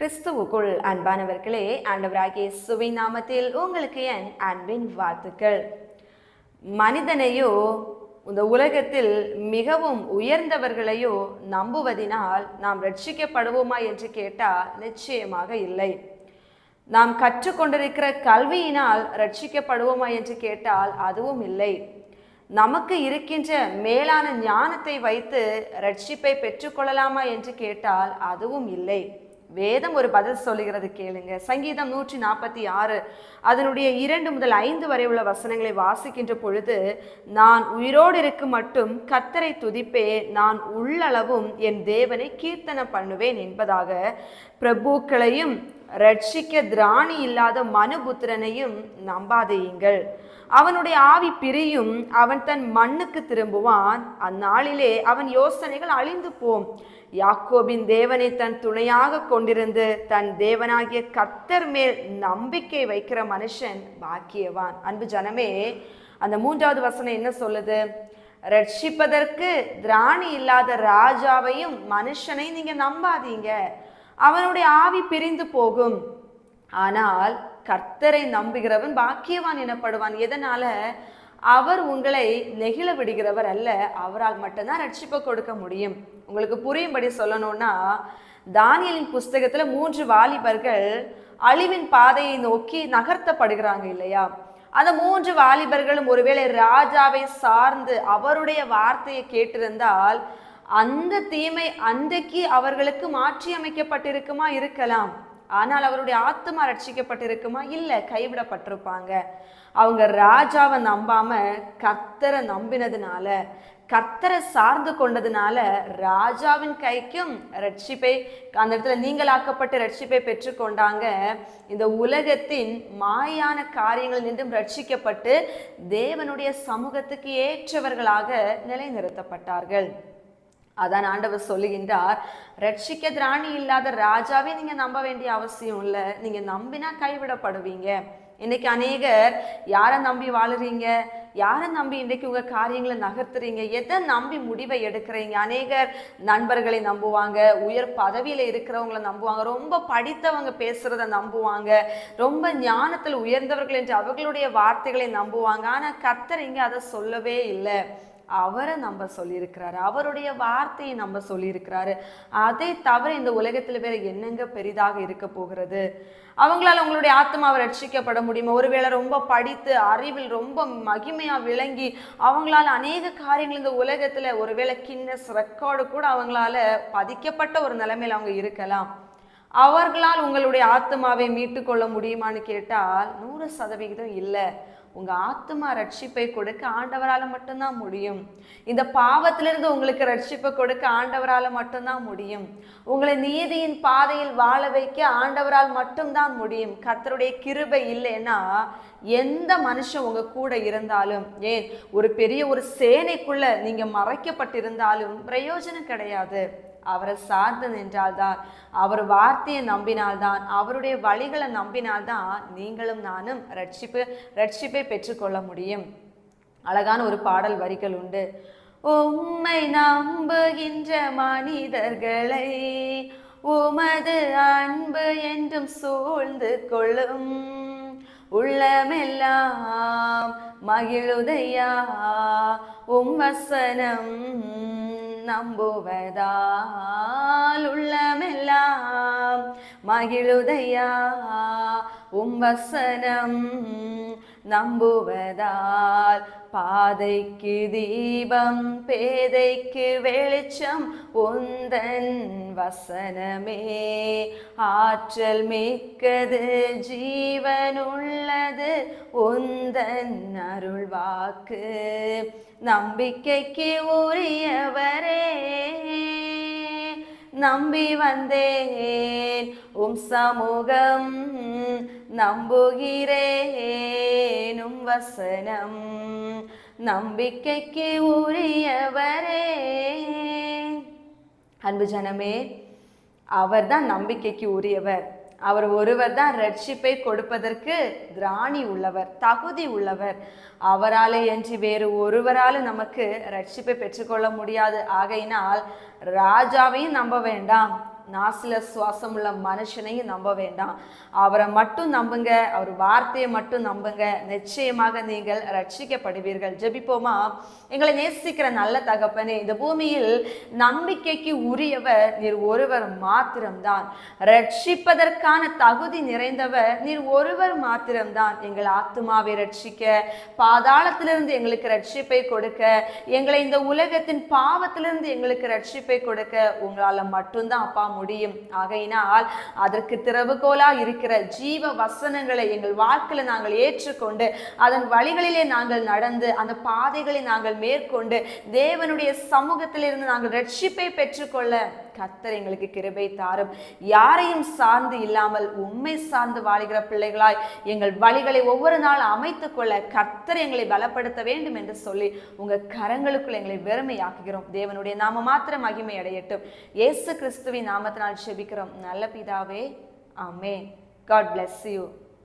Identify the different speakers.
Speaker 1: கிறிஸ்துவுக்குள் அன்பானவர்களே ஆண்டவராகிய சுவை நாமத்தில் உங்களுக்கு என் அன்பின் வாழ்த்துக்கள். மனிதனையோ இந்த உலகத்தில் மிகவும் உயர்ந்தவர்களையோ நம்புவதினால் நாம் ரட்சிக்கப்படுவோமா என்று கேட்டால் நிச்சயமாக இல்லை. நாம் கற்றுக்கொண்டிருக்கிற கல்வியினால் ரட்சிக்கப்படுவோமா என்று கேட்டால் அதுவும் இல்லை. நமக்கு இருக்கின்ற மேலான ஞானத்தை வைத்து ரட்சிப்பை பெற்றுக்கொள்ளலாமா என்று கேட்டால் அதுவும் இல்லை. வேதம் ஒரு பதில் சொல்லுகிறது கேளுங்க. சங்கீதம் நூற்றி நாற்பத்தி ஆறு. அதனுடைய இரண்டு முதல் ஐந்து வரை உள்ள வசனங்களை வாசிக்கின்ற பொழுது நான் உயிரோடு இருக்கு மட்டும் கத்தரை துதிப்பே நான் உள்ளளவும் என் தேவனை கீர்த்தனை பண்ணுவேன் என்பதாக பிரபுக்களையும் ரட்சிக்க திராணி இல்லாத மனுபுத்திரனையும் நம்பாதேயுங்கள் அவனுடைய ஆவி பிரியும் அவன் தன் மண்ணுக்கு திரும்புவான். அந்நாளிலே அவன் யோசனைகள் அழிந்து போம். யாக்கோபின் தேவனை தன் துணையாக கொண்டிருந்து தன் தேவனாகிய கத்தர் மேல் நம்பிக்கை வைக்கிற மனுஷன் பாக்கியவான். அன்பு ஜனமே அந்த மூன்றாவது வசனம் என்ன சொல்லுது? ரட்சிப்பதற்கு திராணி இல்லாத ராஜாவையும் மனுஷனை நீங்க நம்பாதீங்க. அவனுடைய ஆவி பிரிந்து போகும். ஆனால் கர்த்தரை நம்புகிறவன் பாக்கியவான் எனப்படுவான். எதனால? அவர் உங்களை நெகிழ விடுகிறவர் அல்ல. அவரால் மட்டும்தான் ரட்சிப்பை கொடுக்க முடியும். உங்களுக்கு புரியும்படி சொல்லணும்னா தானியலின் புஸ்தகத்துல மூன்று வாலிபர்கள் அழிவின் பாதையை நோக்கி நகர்த்தப்படுகிறாங்க இல்லையா? அந்த மூன்று வாலிபர்களும் ஒருவேளை ராஜாவை சார்ந்து அவருடைய வார்த்தையை கேட்டிருந்தால் அந்த தீமை அன்றைக்கு அவர்களுக்கு மாற்றி அமைக்கப்பட்டிருக்குமா? இருக்கலாம். ஆனால் அவருடைய ஆத்மா ரட்சிக்கப்பட்டிருக்குமா? இல்லை கைவிடப்பட்டிருப்பாங்க. அவங்க ராஜாவை நம்பாம கர்த்தரை நம்பினதுனால கர்த்தரை சார்ந்து கொண்டதுனால ராஜாவின் கைக்கும் ரட்சிப்பை அந்த இடத்துல நீங்களாக்கப்பட்டு ரட்சிப்பை பெற்றுக்கொண்டாங்க இந்த உலகத்தின் மாயான காரியங்கள் நின்றும் ரட்சிக்கப்பட்டு தேவனுடைய சமூகத்துக்கு ஏற்றவர்களாக நிலைநிறுத்தப்பட்டார்கள். அதான் ஆண்டவர் சொல்லுகின்றார் ரட்சிக்க திராணி இல்லாத ராஜாவே நீங்க நம்ப வேண்டிய அவசியம் இல்லை. நீங்க நம்பினா கைவிடப்படுவீங்க. இன்னைக்கு அநேகர் யாரை நம்பி வாழுறீங்க? யாரை நம்பி இன்றைக்கு உங்கள் காரியங்களை நகர்த்துறீங்க? எதை நம்பி முடிவை எடுக்கிறீங்க? அநேகர் நண்பர்களை நம்புவாங்க உயர் பதவியில் இருக்கிறவங்களை நம்புவாங்க ரொம்ப படித்தவங்க பேசுகிறத நம்புவாங்க ரொம்ப ஞானத்தில் உயர்ந்தவர்கள் என்று அவர்களுடைய வார்த்தைகளை நம்புவாங்க. ஆனால் கத்துறீங்க அதை சொல்லவே இல்லை. அவரை நம்ம சொல்லியிருக்கிறாரு அவருடைய வார்த்தையை நம்ம சொல்லியிருக்கிறாரு. அதை தவிர இந்த உலகத்தில் வேற என்னங்க பெரிதாக இருக்க போகிறது? அவங்களால உங்களுடைய ஆத்மாவை ரட்சிக்கப்பட முடியுமா? ஒருவேளை ரொம்ப படித்து அறிவில் ரொம்ப மகிமையா விளங்கி அவங்களால அநேக காரியங்கள் இந்த உலகத்துல ஒருவேளை கின்னஸ் ரெக்கார்டு கூட அவங்களால பதிக்கப்பட்ட ஒரு நிலைமையில அவங்க இருக்கலாம். அவர்களால் உங்களுடைய ஆத்மாவை மீட்டு கொள்ள முடியுமான்னு கேட்டால் நூறு சதவிகிதம் இல்லை. உங்க ஆத்மா ரட்சிப்பை கொடுக்க ஆண்டவரால மட்டும்தான் முடியும். இந்த பாவத்திலிருந்து உங்களுக்கு ரட்சிப்பை கொடுக்க ஆண்டவரால மட்டும்தான் முடியும். உங்களை நீதியின் பாதையில் வாழ வைக்க ஆண்டவரால் மட்டும்தான் முடியும். கர்த்தருடைய கிருபை இல்லைன்னா எந்த மனுஷன் உங்க கூட இருந்தாலும் ஏன்? ஒரு பெரிய ஒரு சேனைக்குள்ள நீங்க மறைக்கப்பட்டிருந்தாலும் பிரயோஜனம் கிடையாது. அவரை சார்ந்து நின்றால்தான். அவர் வார்த்தையை நம்பினால்தான். அவருடைய வழிகளை நம்பினால்தான் நீங்களும் நானும் ரட்சிப்பு ரட்சிப்பை பெற்றுக்கொள்ள முடியும். அழகான ஒரு பாடல் வரிகள் உண்டு. உம்மை நம்புகின்ற மனிதர்களை உமது அன்பு என்றும் சூழ்ந்து கொள்ளும். உள்ளமெல்லாம் மகிழுதையா உம் வசனம் நம்புவதால் உள்ளமெல்லாம் மகிழுதையா உம் வசனம் நம்புவதால் பாதைக்கு தீபம் பேதைக்கு வெளிச்சம் உந்தன் வசனமே. ஆற்றல் மிக்கது ஜீவனுள்ளது உந்தன் அருள் வாக்கு நம்பிக்கைக்கு உரியவரே. நம்பி வந்தேன். உம் சமூகம் நம்புகிறேன். உம் வசனம் நம்பிக்கைக்கு உரியவரே. அன்பு ஜனமே அவர்தான் நம்பிக்கைக்கு உரியவர். அவர் ஒருவர் தான் ரட்சிப்பை கொடுப்பதற்கு திராணி உள்ளவர் தகுதி உள்ளவர். அவராலே என்று வேறு ஒருவராலும் நமக்கு ரட்சிப்பை பெற்றுக்கொள்ள முடியாது. ஆகையினால் ராஜாவையும் நம்ப வேண்டாம். நாசில சுவாசம் உள்ள மனுஷனையும் நம்ப வேண்டாம். அவரை மட்டும் நம்புங்க அவர் வார்த்தையை மட்டும் நம்புங்க. நிச்சயமாக நீங்கள் ரட்சிக்கப்படுவீர்கள். ஜெபிப்போமா? எங்களை நேசிக்கிற நல்ல தகப்பனே இந்த பூமியில் நம்பிக்கைக்கு உரியவர் நீர் ஒருவர் மாத்திரம்தான். ரட்சிப்பதற்கான தகுதி நிறைந்தவர் நீர் ஒருவர் மாத்திரம்தான். எங்கள் ஆத்துமாவை ரட்சிக்க பாதாளத்திலிருந்து எங்களுக்கு ரட்சிப்பை கொடுக்க எங்களை இந்த உலகத்தின் பாவத்திலிருந்து எங்களுக்கு ரட்சிப்பை கொடுக்க உங்களால் மட்டும்தான் அப்பா முடியும். ஆகையினால் அதற்கு திறவுகோலா இருக்கிற ஜீவ வசனங்களை எங்கள் வாழ்க்கையில நாங்கள் ஏற்றுக்கொண்டு அதன் வழிகளிலே நாங்கள் நடந்து அந்த பாதைகளை நாங்கள் மேற்கொண்டு தேவனுடைய சமூகத்திலிருந்து நாங்கள் ரட்சிப்பை பெற்றுக்கொள்ள கத்தர் எங்களுக்கு கிருபை தாரும். யாரையும் சார்ந்து இல்லாமல் உண்மை சார்ந்து வாழ்கிற பிள்ளைகளாய் எங்கள் வழிகளை ஒவ்வொரு நாள் அமைத்துக் கொள்ள கத்தர் எங்களை பலப்படுத்த வேண்டும் என்று சொல்லி உங்க கரங்களுக்குள் எங்களை வெறுமையாக்குகிறோம். தேவனுடைய நாம மாத்திரம் மகிமை அடையட்டும். இயேசு கிறிஸ்துவின் நாமத்தினால் செபிக்கிறோம். நல்ல பிதாவே ஆமென். God bless you